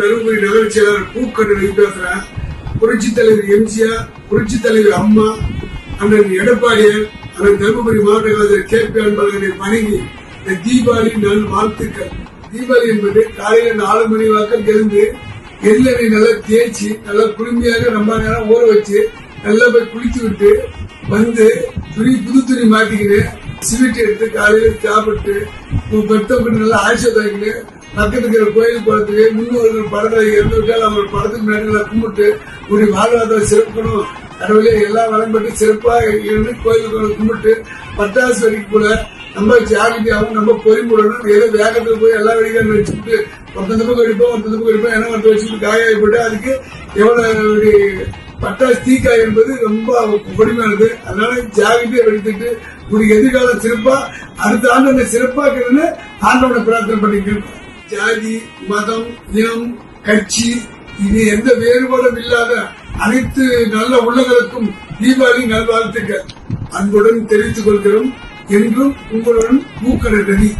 தருமபுரி நகர செயலாளர் பூக்கண்ணன் பேசுறேன். புரட்சி தலைவர் எம்ஜிஆர் புரட்சி தலைவர் அம்மா அண்ணன் எடப்பாடியார் அண்ணன் தருமபுரி மாவட்ட கலைஞர் கே பி அன்பழகனை வணங்கி இந்த தீபாவளி நல் வாழ்த்துக்கள். தீபாவளி என்பது காலையில நாலு மணி வாக்கம் எழுந்து எள்ளெண்ணெய் நல்லா தேய்ச்சி நல்லா குளுமையாக ரொம்ப நேரம் ஊற வச்சு நல்லா போய் குளிச்சு விட்டு வந்து துணி புது துணி மாட்டிக்கிட்டு சிமெண்ட் எடுத்து காலையில சாப்பிட்டு பெத்தவங்க நல்லா ஆசை பக்கத்து இருக்கிற கோயில் குளத்துக்கு முன்னோர்கள் படத்துல இறந்து விட்டால் அவங்க படத்துக்கு முன்னாடி கும்பிட்டு ஒரு வாழ்வாதாரம் சிறக்கணும். கடவுளே எல்லாம் வளம்பட்டு சிறப்பாக இருந்து கோயிலுக்கு கும்பிட்டு பட்டாசு வரைக்கும் கூட நம்ம ஜாகிரதையாகவும் நம்ம பொறிமுடனும் ஏதோ வேகத்தில் போய் எல்லா வெடிக்காரும் வச்சுக்கிட்டு ஒருத்தந்த பக்கம் கடிப்போம் ஒருத்தந்த பக்கம் கடிப்போம் ஏன்னா ஒருத்தர் வச்சுக்கிட்டு காயாகி போட்டு அதுக்கு எவ்வளவு பட்டாசு தீக்காய் என்பது ரொம்ப கொடுமையானது. அதனால ஜாகிரதையை வெடித்துட்டு உங்களுக்கு எதிர்காலம் சிறப்பா அடுத்த ஆண்டு அந்த சிறப்பாக்குறதுன்னு ஆண்டவனை பிரார்த்தனை பண்ணிக்கிட்டு ஜாதி மதம் இனம் கட்சி இது எந்த வேறுபாடும் இல்லாத அனைத்து நல்ல உள்ளங்களுக்கும் தீபாவளி நல்வாழ்த்துக்கள். அன்புடன் தெரிவித்துக் கொள்கிறோம். என்றும் உங்களுடன் மூக்கட ரவி